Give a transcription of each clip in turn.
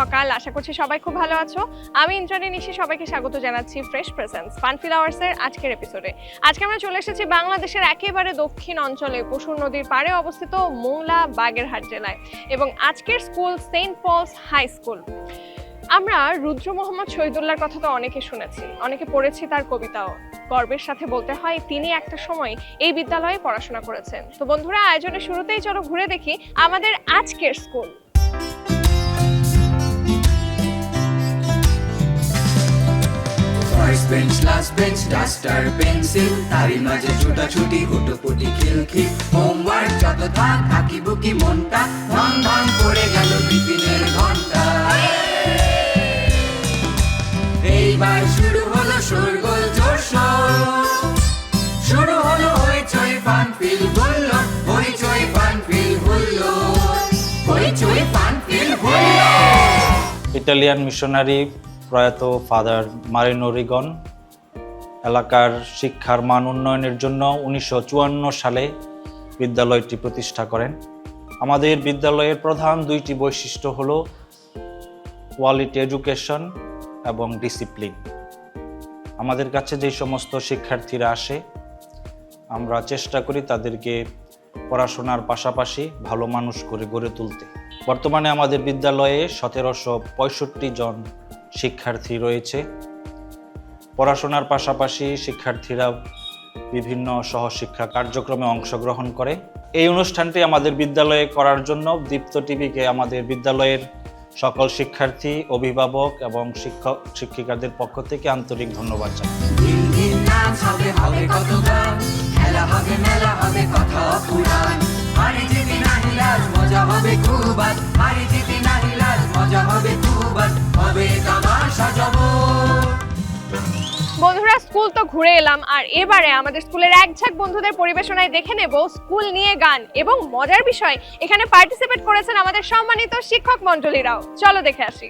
সকাল। আশা করছি সবাই খুব ভালো আছো। আমি ইন্দ্রাণী নিশি, সবাইকে স্বাগত জানাচ্ছি ফ্রেশ প্রেজেন্স ফান ফ্লাওয়ার্সের আজকের এপিসোডে আজকে আমরা চলে এসেছি বাংলাদেশের একেবারে দক্ষিণ অঞ্চলে, পশুর নদীর পাড়ে অবস্থিত মোংলা বাগেরহাট জেলায় এবং আজকের school Saint Paul's high school. আমরা রুদ্র মোহাম্মদ শহীদুল্লাহর কথা তো অনেকে শুনেছি, অনেকে পড়েছি তার কবিতাও। গর্বের সাথে বলতে হয়, তিনি একটা সময় এই বিদ্যালয়ে পড়াশোনা করেছেন। তো বন্ধুরা, আয়োজনের শুরুতেই চলো ঘুরে দেখি আমাদের আজকের school. Bench last bench duster pencil তারই মাঝে ছুটাছুটি, হুটোপুটি, খিলখিল হোমওয়ার্ক যত থাক আঁকি বুকি মনটা ধম ধম করে গেল টিফিনের ঘণ্টা। এইবার শুরু হলো শোরগোল জোর শুরু হলো হইচই ফান ফিল হইচই ফান ফিল হইচই ফান ফিল ইটালিয়ান মিশনারি প্রয়াত ফাদার মারিনো রিগন, এলাকার শিক্ষার মান উন্নয়নের জন্য উনিশশো চুয়ান্ন সালে বিদ্যালয়টি প্রতিষ্ঠা করেন। আমাদের বিদ্যালয়ের প্রধান দুইটি বৈশিষ্ট্য হল কোয়ালিটি এডুকেশন এবং ডিসিপ্লিন আমাদের কাছে যে সমস্ত শিক্ষার্থীরা আসে, আমরা চেষ্টা করি তাদেরকে পড়াশোনার পাশাপাশি ভালো মানুষ করে গড়ে তুলতে। বর্তমানে আমাদের বিদ্যালয়ে সতেরোশো পঁয়ষট্টি জন শিক্ষার্থী রয়েছে। পড়াশোনার পাশাপাশি শিক্ষার্থীরা বিভিন্ন সহশিক্ষা কার্যক্রমে অংশগ্রহণ করে। এই অনুষ্ঠানটি আমাদের বিদ্যালয়ে করার জন্য দীপ্ত টিভিকে আমাদের বিদ্যালয়ের সকল শিক্ষার্থী, অভিভাবক এবং শিক্ষক, শিক্ষিকাদের পক্ষ থেকে আন্তরিক ধন্যবাদ জানাই। স্কুল তো ঘুরে এলাম, আর এবারে আমাদের স্কুলের এক ঝাঁক বন্ধুদের পরিবেশনায় দেখে নেব স্কুল নিয়ে গান এবং মজার বিষয়। এখানে পার্টিসিপেট করেছেন আমাদের সম্মানিত শিক্ষক মণ্ডলীরাও। চলো দেখে আসি।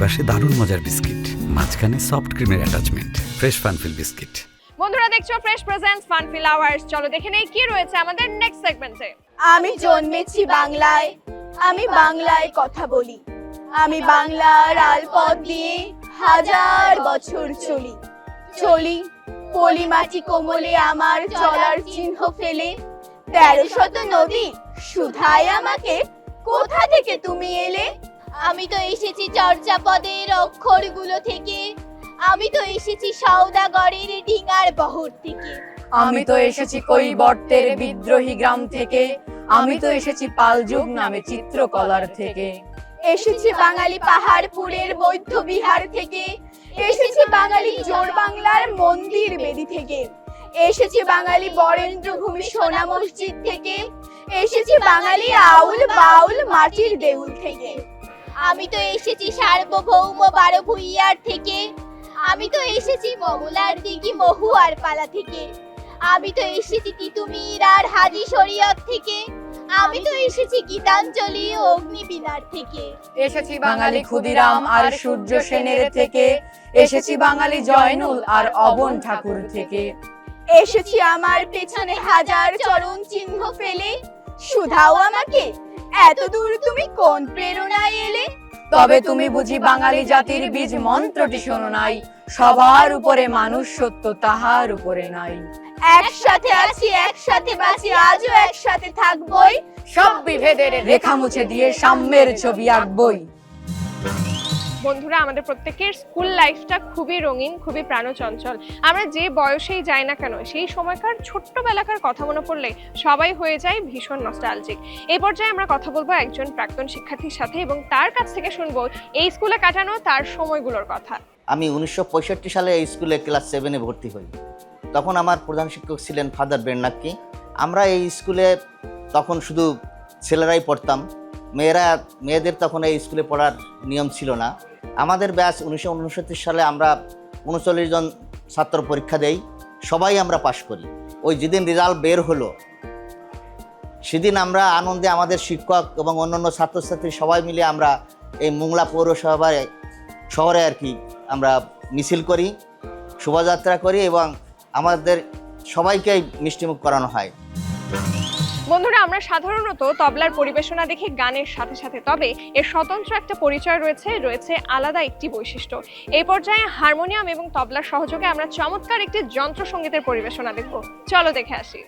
পাশে দারুণ মজার বিস্কিট মাঝখানে সফট ক্রিমের অ্যাটাচমেন্ট ফ্রেশ ফানফিল বিস্কিট বন্ধুরা দেখছ fresh presence fun fill hours চলো দেখে নেই কি রয়েছে আমাদের নেক্সট সেগমেন্টে আমি জন্মেছি বাংলায় আমি বাংলায় কথা বলি। আমি বাংলার আলপথ দিয়ে হাজার বছর চলি। চলি পলি মাটি কোমলে আমার চলার চিহ্ন ফেলে। তেরো শত নদী সুধায় আমাকে কোথা থেকে তুমি এলে? আমি তো এসেছি চর্যাপদের অক্ষরগুলো থেকে। আমি তো এসেছি সওদাগরের ডিঙার বহর থেকে। আমি তো এসেছি কৈবর্তের বিদ্রোহী গ্রাম থেকে। আমি তো এসেছি পালযুগ নামে চিত্রকলার থেকে। এসেছি বাঙালি পাহাড়পুরের বৌদ্ধ বিহার থেকে। এসেছি বাঙালি জোর বাংলার মন্দির বেদি থেকে। এসেছি বাঙালি বরেন্দ্র ভূমি সোনা মসজিদ থেকে। এসেছি বাঙালি আউল বাউল মাটির দেউল থেকে। আমি তো এসেছি সার্বভৌম বারো ভুইয়ার থেকে। আমি তো এসেছি মঙ্গলার দিঘি মহুয়ার পালা থেকে। আমি তো এসেছি তিতুমির আর হাজি শরীয়ত থেকে। আমি তো এসেছি গীতাঞ্জলি ও অগ্নিবীণার থেকে। এসেছি বাঙালি ক্ষুদিরাম আর সূর্য সেনের থেকে। এসেছি বাঙালি জয়নুল আর অবন ঠাকুর থেকে। এসেছি আমার পেছনে হাজার চরণ চিহ্ন ফেলে। শুধাও আমাকে এত দূর তুমি কোন প্রেরণায় এলে? তবে তুমি বুঝি বাঙালি জাতির বীজ মন্ত্রটি শোনো নাই। সবার উপরে মানুষ সত্য তাহার উপরে নাই। একসাথে আছি একসাথে বাঁচি আজও একসাথে থাকবই। সব বিভেদের রেখা মুছে দিয়ে সাম্যের ছবি আঁকবই। বন্ধুরা, আমাদের প্রত্যেকের স্কুল লাইফটা খুবই রঙিন, খুবই প্রাণচঞ্চল। আমরা যে বয়সেই যাই না কেন, সেই সময়কার ছোট্টবেলাকার কথা মনে পড়লে সবাই হয়ে যায় ভীষণ নস্টালজিক এই পর্যায়ে আমরা কথা বলব একজন প্রাক্তন শিক্ষার্থীর সাথে এবং তার কাছ থেকে শুনব এই স্কুলে কাটানো তার সময়গুলোর কথা। আমি উনিশশো পঁয়ষট্টি সালে এই স্কুলে ক্লাস সেভেনে ভর্তি হই। তখন আমার প্রধান শিক্ষক ছিলেন ফাদার বেন্নাক্কি আমরা এই স্কুলে তখন শুধু ছেলেরাই পড়তাম। মেয়েরা, মেয়েদের তখন এই স্কুলে পড়ার নিয়ম ছিল না। আমাদের ব্যাচ উনিশশো সালে আমরা উনচল্লিশ জন ছাত্র পরীক্ষা দেই, সবাই আমরা পাশ করি। ওই যেদিন রেজাল্ট বের হলো, সেদিন আমরা আনন্দে আমাদের শিক্ষক এবং অন্যান্য ছাত্রছাত্রী সবাই মিলে আমরা এই মোংলা পৌরসভায়, শহরে আর কি আমরা মিছিল করি, শোভাযাত্রা করি এবং আমাদের সবাইকেই মিষ্টিমুখ করানো হয়। বন্ধুরা, আমরা সাধারণত তবলার পরিবেশনা দেখি গানের সাথে সাথে, তবে এর স্বতন্ত্র একটা পরিচয় রয়েছে রয়েছে আলাদা একটি বৈশিষ্ট্য। এই পর্যায়ে হারমোনিয়াম এবং তবলার সহযোগে আমরা চমৎকার একটি যন্ত্রসঙ্গীতের পরিবেশনা দেখব। চলো দেখে আসি।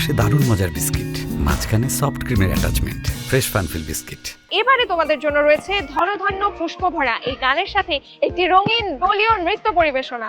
পাশে দারুণ মজার বিস্কিট, মাঝখানে সফট ক্রিমের অ্যাটাচমেন্ট ফ্রেশ ফানফিল বিস্কিট। এবারে তোমাদের জন্য রয়েছে ধরধন্য পুষ্পভরা। এই গানের সাথে একটি রঙিন দলীয় নৃত্য পরিবেশনা।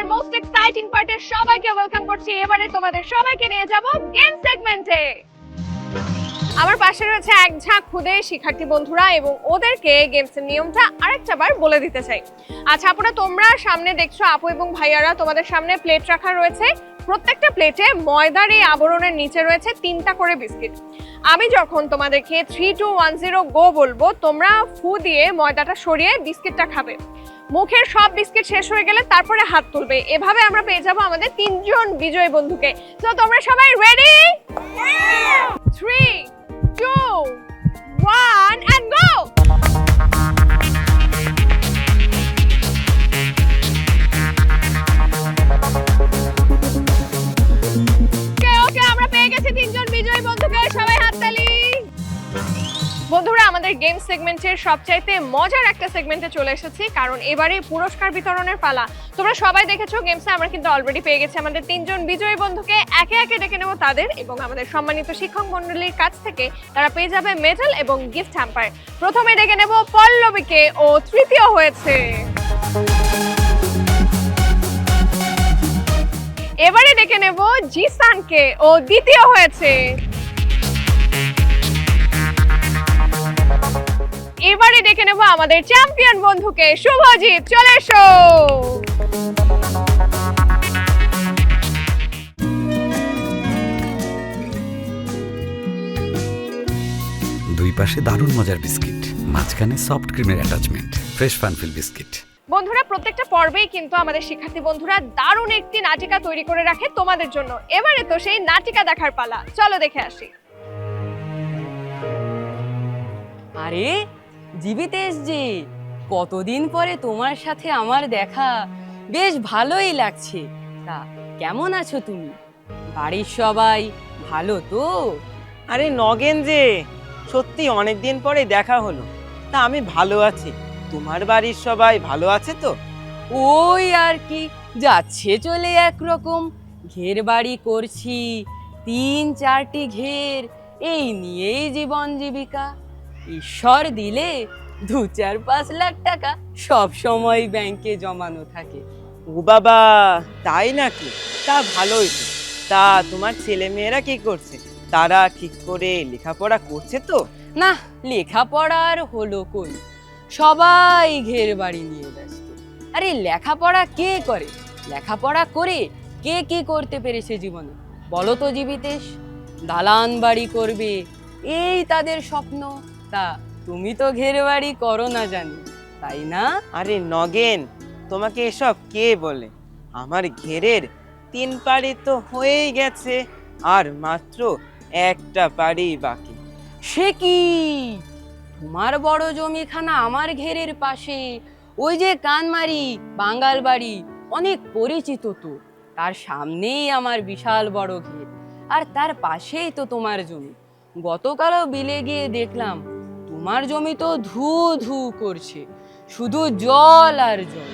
এর মোস্ট এক্সাইটিং পার্টে সবাইকে ওয়েলকাম করছি। এবারে তোমাদের সবাইকে নিয়ে যাব গেম সেগমেন্টে আমার পাশে রয়েছে এক ঝাঁক খুদে শিক্ষার্থী বন্ধুরা এবং ওদেরকে গেমসের নিয়মটা আরেকটা বার বলে দিতে চাই। আচ্ছা আপুরা, তোমরা সামনে দেখছ আপু এবং ভাইয়ারা, তোমাদের সামনে প্লেট রাখা রয়েছে। প্রত্যেকটা প্লেটে ময়দার এই আবরণের নিচে রয়েছে তিনটা করে বিস্কিট। আমি যখন তোমাদেরকে three two one zero go বলব তোমরা ফু দিয়ে ময়দাটা সরিয়ে বিস্কিটটা খাবে। মুখের সব বিস্কিট শেষ হয়ে গেলে তারপরে হাত তুলবে। এভাবে আমরা পেয়ে যাব আমাদের তিনজন বিজয় বন্ধুকে। তো তোমরা সবাই ready three two one and go সেগমেন্টের সবচাইতে মজার একটা সেগমেন্টে চলে এসেছি, কারণ এবারে পুরস্কার বিতরণের পালা। তোমরা সবাই দেখেছ গেমসে আমরা কিন্তু অলরেডি পেয়ে গেছি আমাদের তিনজন বিজয়ী বন্ধুকে, একে একে ডেকে নেব তাদের এবং আমাদের সম্মানিত শিক্ষক মণ্ডলীর কাছ থেকে তারা পেয়ে যাবে মেডেল এবং গিফট হ্যাম্পার প্রথমে ডেকে নেব পল্লবীকে, ও তৃতীয় হয়েছে। এবারে ডেকে নেব জিসানকে, ও দ্বিতীয় হয়েছে। এবারে ডেকে নেব আমাদের চ্যাম্পিয়ন বন্ধুকে। শুভজিৎ চলে এসো! দুই পাশে দারুণ মজার বিস্কিট মাঝখানে সফট ক্রিমের অ্যাটাচমেন্ট ফ্রেশ ফানফিল বিস্কিট বন্ধুরা প্রত্যেকটা পর্বেই কিন্তু আমাদের শিক্ষার্থী বন্ধুরা দারুণ একটি নাটিকা তৈরি করে রাখে তোমাদের জন্য। এবারে তো সেই নাটিকা দেখার পালা। চলো দেখে আসি। আরে জীবিতেশ জি। কতদিন পরে তোমার সাথে আমার দেখা? বেশ ভালোই লাগছে। তা কেমন আছো তুমি? বাড়ির সবাই ভালো তো? আরে নগেন যে সত্যি অনেক দিন পরে দেখা হলো। তা আমি ভালো আছি। তোমার বাড়ির সবাই ভালো আছে তো? ওই আর কি যাচ্ছে চলে একরকম। ঘের বাড়ি করছি তিন চারটি ঘের। এই নিয়েই জীবন জীবিকা। ঈশ্বর দিলে দু চার পাঁচ লাখ টাকা সব সময় ব্যাংকে জমানো থাকে। ও বাবা তাই নাকি? তা ভালোই তো। তা তোমার ছেলে মেয়েরা কি করছে? তারা ঠিক করে লেখাপড়া করছে তো? না লেখাপড়ার হলো কই? সবাই ঘের বাড়ি নিয়ে ব্যস্ত। আরে লেখাপড়া কে করে? লেখাপড়া করে কে কি করতে পেরেছে জীবনে? বলো তো জীবিতেশ। দালান বাড়ি করবে এই তাদের স্বপ্ন। তা তুমি তো ঘের বাড়ি করো না জানি তাই না? আরে নগেন তোমাকে এসব কে বলে? আমার ঘেরের তিন পাড়ি তো হয়েই গেছে আর মাত্র একটা পাড়ি বাকি। সে কি? তোমার বড় জমিখানা আমার ঘেরের পাশে ওই যে কানমারি বাঙ্গাল বাড়ি অনেক পরিচিত তো। তার সামনেই আমার বিশাল বড় ঘের আর তার পাশেই তো তোমার জমি। গতকালও বিলে গিয়ে দেখলাম তোমার জমি তো ধু ধু করছে। শুধু জল আর জল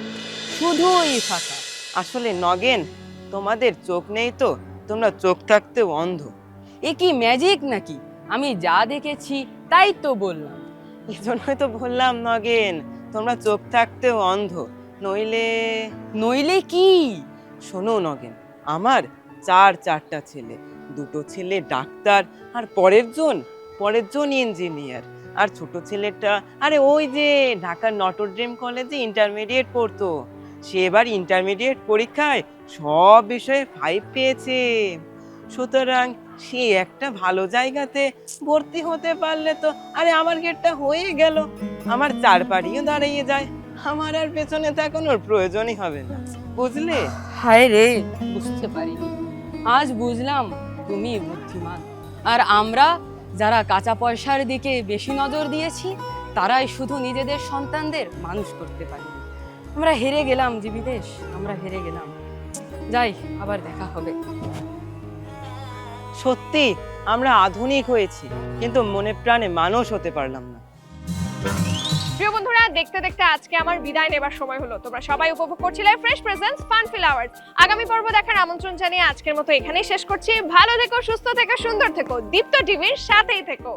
শুধুই ফাঁকা। আসলে নগেন তোমাদের চোখ নেই তো তোমরা চোখ থাকতে অন্ধ। এ কি ম্যাজিক নাকি? আমি যা দেখেছি তাই তো বললাম। এই জন্যই তো বললাম নগেন তোমরা চোখ থাকতে অন্ধ নইলে নইলে কি? শোনো নগেন আমার চার চারটা ছেলে দুটো ছেলে ডাক্তার আর পরের জন পরের জন ইঞ্জিনিয়ার আর ছোট ছেলেটা, আরে ওই যে ঢাকার নটর ড্রিম কলেজে ইন্টারমিডিয়েট পড়তো। সে এবার ইন্টারমিডিয়েট পরীক্ষায় সব বিষয়ে ফাইভ পেয়েছে। সুতরাং সে একটা ভালো জায়গাতে ভর্তি হতে পারলে তো, আরে আমার গেটটা হয়ে গেল। আমার চার পাড়িও দাঁড়িয়ে যায়। আমার আর পেছনে তাকানোর প্রয়োজনই হবে না। বুঝলে? হায় রে, বুঝতে পারিনি। আজ বুঝলাম তুমি বুদ্ধিমান। আর আমরা যারা কাঁচা পয়সার দিকে বেশি নজর দিয়েছি, তারাই শুধু নিজেদের সন্তানদের মানুষ করতে পারি আমরা হেরে গেলাম জীবিদেশ আমরা হেরে গেলাম। যাই, আবার দেখা হবে। সত্যি, আমরা আধুনিক হয়েছি, কিন্তু মনে প্রাণে মানুষ হতে পারলাম না। প্রিয় বন্ধুরা, দেখতে দেখতে আজকে আমার বিদায় নেবার সময় হলো। তোমরা সবাই উপভোগ করছিলে ফ্রেশ প্রেজেন্স ফান ফ্লাওয়ার্স আগামী পর্ব দেখার আমন্ত্রণ জানিয়ে আজকের মতো এখানেই শেষ করছি। ভালো থেকো, সুস্থ থেকো, সুন্দর থেকো। দীপ্ত টিভির সাথেই থেকো।